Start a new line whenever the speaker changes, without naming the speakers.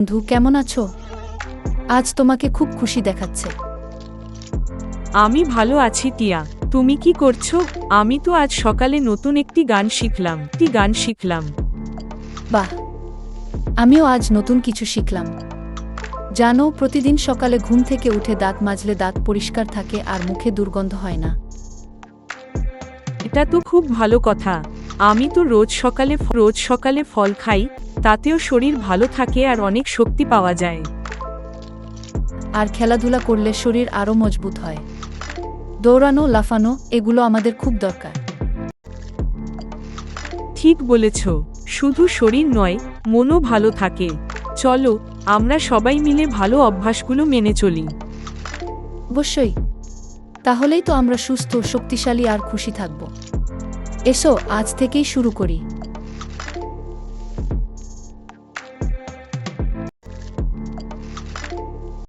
বন্ধু কেমন আছো? আজ তোমাকে খুব খুশি দেখাচ্ছে।
আমি ভালো আছি টিয়া। তুমি কি করছ? আমি তো আজ সকালে নতুন একটি গান শিখলাম। একটি গান শিখলাম।
বাহ! আমিও আজ নতুন কিছু শিখলাম। জানো প্রতিদিন সকালে ঘুম থেকে উঠে দাঁত মাজলে দাঁত পরিষ্কার থাকে আর মুখে দুর্গন্ধ হয় না।
এটা তো খুব ভালো কথা। আমি তো রোজ সকালে রোজ সকালে ফল খাই তাতেও শরীর ভালো থাকে আর অনেক শক্তি পাওয়া যায়।
আর খেলাধুলা করলে শরীর আরও মজবুত হয়। দৌড়ানো লাফানো এগুলো আমাদের খুব দরকার।
ঠিক বলেছ শুধু শরীর নয় মনও ভালো থাকে। চলো আমরা সবাই মিলে ভালো অভ্যাসগুলো মেনে চলি।
অবশ্যই। তাহলেই তো আমরা সুস্থ শক্তিশালী আর খুশি থাকব। এসো আজ থেকেই শুরু করি।